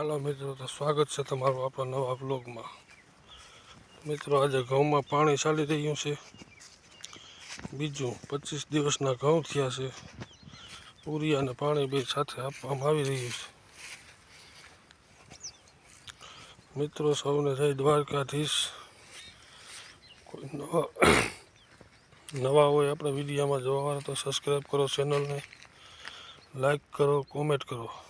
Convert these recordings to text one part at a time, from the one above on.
હાલો મિત્રો, તો સ્વાગત છે તમારું આપણા નવા બ્લોગમાં. મિત્રો, આજે ઘઉંમાં પાણી ચાલી રહ્યું છે. બીજું પચીસ દિવસના ઘઉં થયા છે. પૂરી અને પાણી બે સાથે આપવામાં આવી રહ્યું છે. મિત્રો, સૌને જય દ્વારકાધીશ. કોઈ નવા નવા હોય આપણા વિડીયામાં જોવા તો સબસ્ક્રાઈબ કરો ચેનલને લાઈક કરો કોમેન્ટ કરો.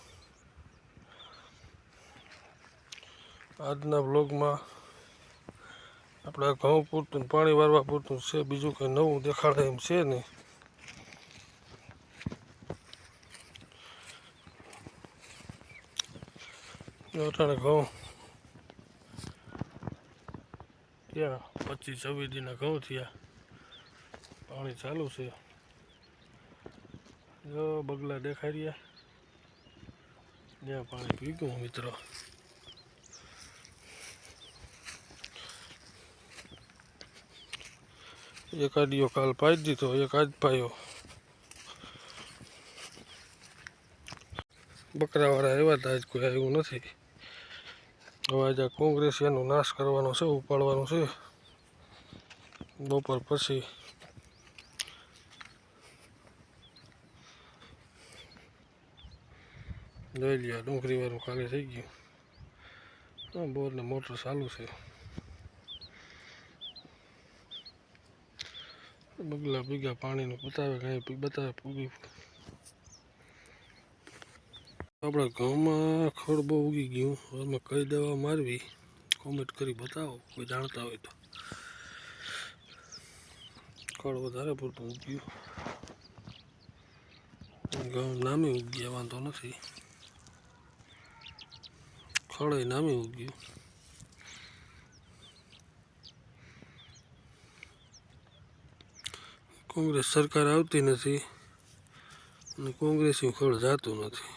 આજના બ્લોગમાં આપણે ઘઉં પૂરતું પાણી વારવા પૂરતું છે, બીજું કંઈ નવું દેખાડે એમ છે નહીં. અટાણે ઘઉં ત્યાં પચીસ છવ્વીસ દીના ઘઉં થયા. પાણી ચાલુ છે. જો બગલા દેખાઈ રહ્યા. ત્યાં પાણી પીગું મિત્રો. એકાદીઓ કાલ પાઈ દીધો એક આજ પાયો. બકરાવાળા એવા હતા આજ કોઈ આવ્યું નથી. હવે આજે કોંગ્રેસ એનો નાશ કરવાનો છે, ઉપાડવાનો છે. બપોર પછી જોઈ લ્યા ડુંગળી વાળું ખાલી થઈ ગયું. બોરને મોટર ચાલુ છે. બગલા ભીગા પાણીનું બતાવે કાંઈ બતાવે પૂગી આપણા ઘઉંમાં ખડ બહુ ઉગી ગયું. અમે કઈ દવા મારવી? કોમેન્ટ કરી બતાવો. કોઈ જાણતા હોય તો. ખડ વધારે પૂરતું ઉગ્યું ઘઉં નામી ઉગ્યા વાંધો નથી. ખડ નામી ઉગ્યું કોંગ્રેસ સરકાર આવતી નથી અને કોંગ્રેસનું ખળ જાતું નથી.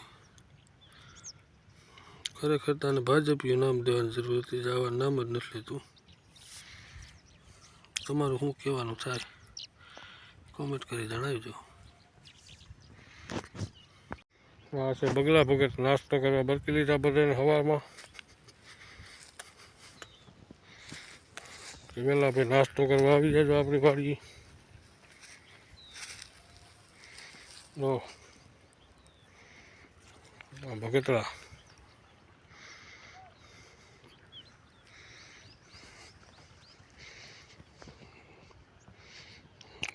ખરેખર તને ભાજપીયું નામ દેવાની જરૂર હતી જવાનું નામ જ નથી લેતું તમારું શું કહેવાનું થાય? કોમેન્ટ કરી જણાવજો. આ છે બગલા ભગત, નાસ્તો કરવા બરકી લીધા બધાને સવારમાં વહેલા ભાઈ નાસ્તો કરવા આવી જાજો આપણી વાડી જો આ ભગતડા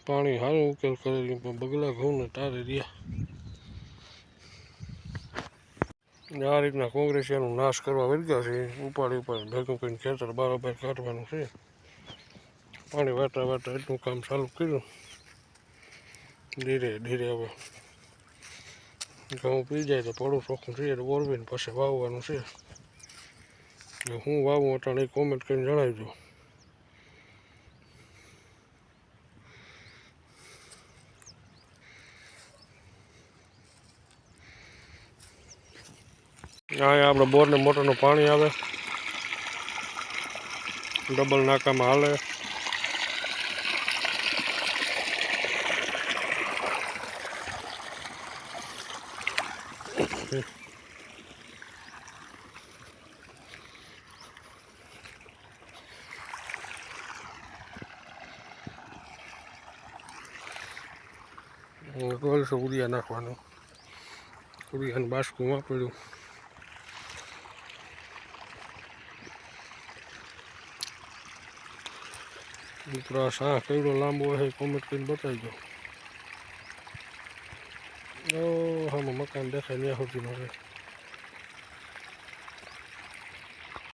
પાણી સારું ઉકેલ કરેલી, પણ બગલા ઘઉં ને તારે રહ્યા. આ રીતના કોંગ્રેસિયાનો નાશ કરવા વર્ગ્યા છે. ઉપાડી ઉપાડી ભેગું કરીને ખેતર બારોબાર કાઢવાનું છે. પાણી વાટા વાટા એટલું કામ ચાલુ કર્યું. ધીરે ધીરે હવે. ઘઉં પી જાય તો પડું ચોખ્ખું છે, એટલે બોરવીને પછી વાવવાનું છે. એટલે હું વાવું અટાણે કોમેન્ટ કરીને જણાવજો. અહીંયા આપણે બોરને મોટરનું પાણી આવે. ડબલ નાકામાં હાલે. છે ઉડિયા નાખવાનું. ઉડિયાને બાસકુમાં પડ્યું મિત્રો આ શાહ કેવડો લાંબો હે કોમેન્ટ કરીને બતાવી દો હા મકાન દેખાય ત્યાં સુધી મારે